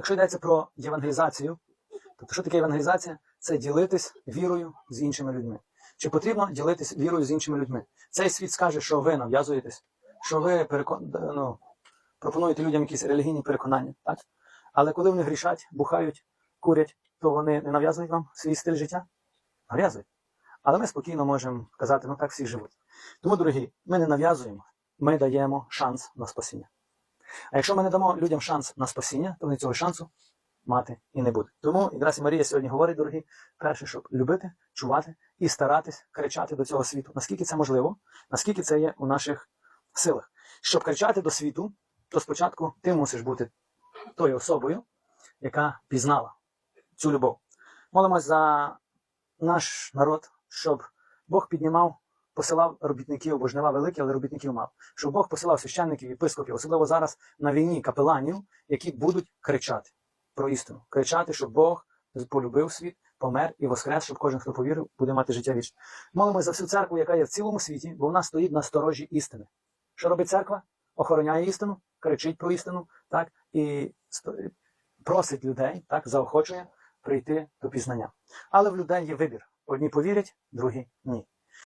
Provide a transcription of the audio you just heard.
Якщо йдеться про євангелізацію, тобто що таке євангелізація? Це ділитись вірою з іншими людьми. Чи потрібно ділитись вірою з іншими людьми? Цей світ скаже, що ви нав'язуєтесь, що ви перекон... ну, пропонуєте людям якісь релігійні переконання. Так? Але коли вони грішать, бухають, курять, то вони не нав'язують вам свій стиль життя? Нав'язують. Але ми спокійно можемо казати, ну так всі живуть. Тому, дорогі, ми не нав'язуємо, ми даємо шанс на спасіння. А якщо ми не дамо людям шанс на спасіння, то вони цього шансу мати і не будуть. Тому якраз і Марія сьогодні говорить, дорогі, перше, щоб любити, чувати і старатись кричати до цього світу, наскільки це можливо, наскільки це є у наших силах. Щоб кричати до світу, то спочатку ти мусиш бути тою особою, яка пізнала цю любов. Молимось за наш народ, щоб Бог піднімав, посилав робітників, бо жнива великі, але робітників мав. Щоб Бог посилав священників, єпископів, особливо зараз на війні капеланів, які будуть кричати про істину, кричати, щоб Бог полюбив світ, помер і воскрес, щоб кожен, хто повірив, буде мати життя вічне. Молимось за всю церкву, яка є в цілому світі, бо вона стоїть на сторожі істини. Що робить церква? Охороняє істину, кричить про істину, так і просить людей, так заохочує прийти до пізнання. Але в людей є вибір: одні повірять, другі ні.